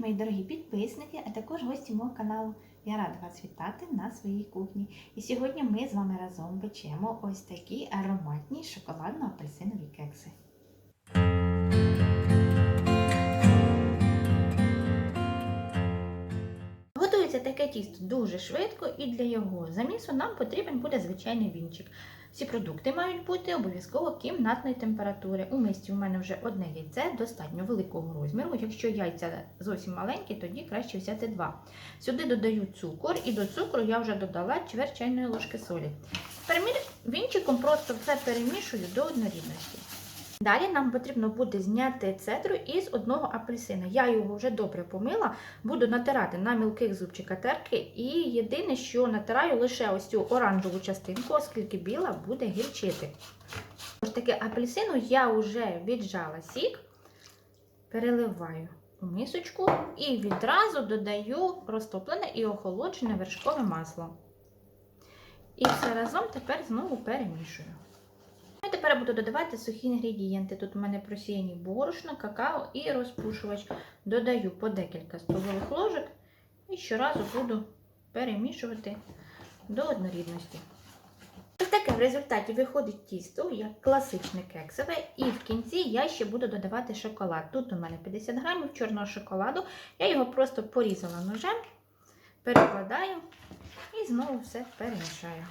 мої дорогі підписники, а також гості мого каналу. Я рада вас вітати на своїй кухні. І сьогодні ми з вами разом печемо ось такі ароматні шоколадно-апельсинові кекси. Таке тісто дуже швидко і для його замісу нам потрібен буде звичайний вінчик. Всі продукти мають бути обов'язково кімнатної температури. У мисці у мене вже одне яйце достатньо великого розміру. Якщо яйця зовсім маленькі, тоді краще взяти два. Сюди додаю цукор і до цукру я вже додала чверть чайної ложки солі. Вінчиком просто все перемішую до однорідності. Далі нам потрібно буде зняти цедру із одного апельсина. Я його вже добре помила, буду натирати на мілких зубчика терки. І єдине, що натираю лише ось цю оранжеву частинку, оскільки біла буде гірчити. Тож таки апельсину я вже віджала сік, переливаю у мисочку і відразу додаю розтоплене і охолоджене вершкове масло. І все разом тепер знову перемішую. Тепер буду додавати сухі інгредієнти. Тут у мене просіяні борошно, какао і розпушувач. Додаю по декілька столових ложок і щоразу буду перемішувати до однорідності. Ось таке в результаті виходить тісто, як класичне кексове, і в кінці я ще буду додавати шоколад. Тут у мене 50 грамів чорного шоколаду. Я його просто порізала ножем, перекладаю і знову все перемішаю.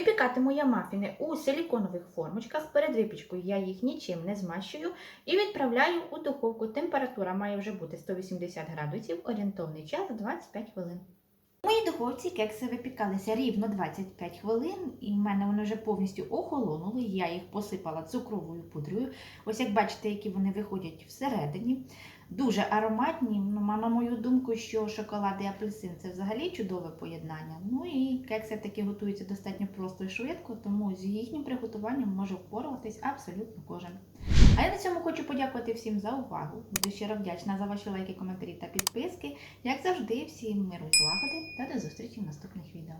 Випікатиму я мафіни у силіконових формочках. Перед випічкою я їх нічим не змащую і відправляю у духовку. Температура має вже бути 180 градусів, орієнтовний час 25 хвилин. У моїй духовці кекси випікалися рівно 25 хвилин, і в мене вони вже повністю охолонули. Я їх посипала цукровою пудрою. Ось як бачите, які вони виходять всередині. Дуже ароматні. Ну, на мою думку, що шоколад і апельсин це взагалі чудове поєднання. Ну і кекси таки готуються достатньо просто і швидко, тому з їхнім приготуванням може впоратись абсолютно кожен. А я на цьому хочу подякувати всім за увагу. Буду щиро вдячна за ваші лайки, коментарі та підписки. Як завжди, всім миру злагоди та до зустрічі в наступних відео.